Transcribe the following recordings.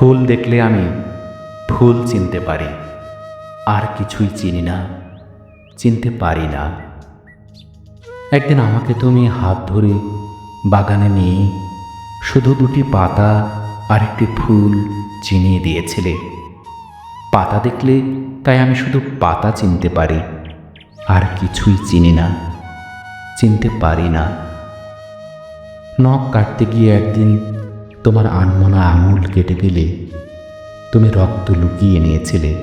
ফুল দেখলে আমি ফুল চিনতে পারি। আর কিছুই চিনি না, চিনতে পারি না। একদিন আমাকে তুমি হাত ধরে বাগানে নিয়ে শুধু দুটি পাতা আর একটি ফুল চিনিয়ে দিয়েছিলে। পাতা দেখলে তাই আমি শুধু পাতা চিনতে পারি, আর কিছুই চিনি না, চিনতে পারি না। নখ কাটতে গিয়ে একদিন তোমার আনমনা আঙুল কেটে গেলে তুমি রক্ত লুকিয়ে নিয়েছিলে।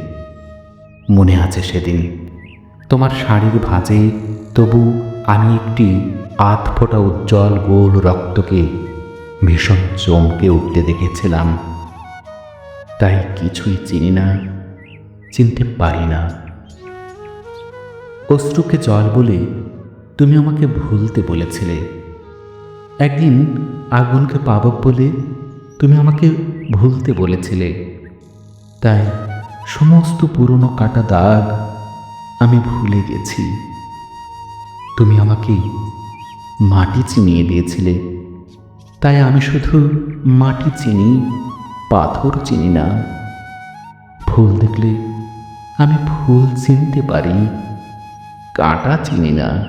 মনে আছে সেদিন তোমার শাড়ির ভাঁজে তবু আমি একটি আধ ফোটা উজ্জ্বল গোল রক্তকে ভীষণ চমকে উঠতে দেখেছিলাম। তাই কিছুই চিনি না, চিনতে পারি না। অশ্রুকে জল বলে তুমি আমাকে ভুলতে বলেছিলে। একদিন আগুনকে পাবক বলে তুমি আমাকে ভুলতে বলেছিলে। তাই সমস্ত পুরনো কাটা দাগ আমি ভুলে গেছি। তুমি আমাকে মাটি চিনিয়ে দিয়েছিলে। তাই আমি শুধু মাটি চিনি, পাথর চিনি না। ফুল দেখলে আমি ফুল চিনতে পারি, কাঁটা চিনি না।